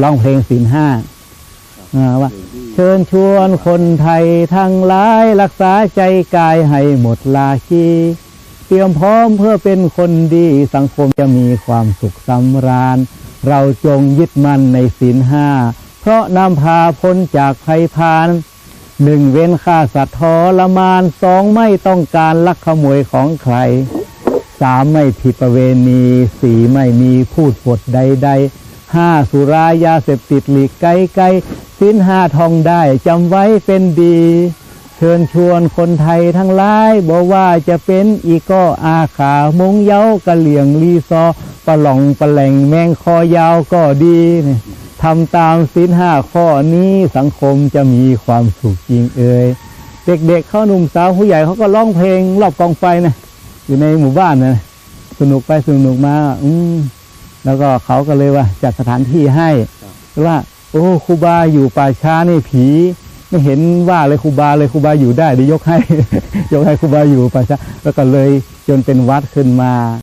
ร้องเพลงศีลห้าอ่าว่า เชิญชวนคนไทยทั้งหลายรักษาใจกายให้หมดลาคีเตรียมพร้อมเพื่อเป็นคนดีสังคมจะมีความสุขสำราญ เราจงยึดมั่นในศีลห้าเพราะนำพาพ้นจากภัยพานหนึ่งเว้นฆ่าสัตว์ทรมานสองไม่ต้องการลักขโมยของใครสามไม่ผิดประเวณีสี่ไม่มีพูดปดใด ๆ ห้าสุรายาเสพติดหลีกไกลไกลสินห้าทองได้จำไว้เป็นดี เชิญชวนคนไทยทั้งหลายบอกว่าจะเป็นอีก็อาขามงเย้ากะเหลี่ยงลีซอปะหล่องปะแหล่งแมงคอยาวก็ดีทำตามสินห้าข้อนี้สังคมจะมีความสุขจริงเอ่ยเด็กๆเขาหนุ่มสาวผู้ใหญ่เขาก็ร้องเพลงรอบกองไฟนะอยู่ในหมู่บ้านนะสนุกไปสนุกมา อืม แล้วก็เขาก็เลยว่าจัดสถานที่ให้ว่า โอ้ครูบาอยู่ป่าช้านี่ผี ไม่เห็นว่าเลยครูบาเลยครูบาอยู่ได้เดี๋ยวยกให้ ยกให้ครูบาอยู่ป่าช้าแล้วก็เลยจนเป็นวัดขึ้นมา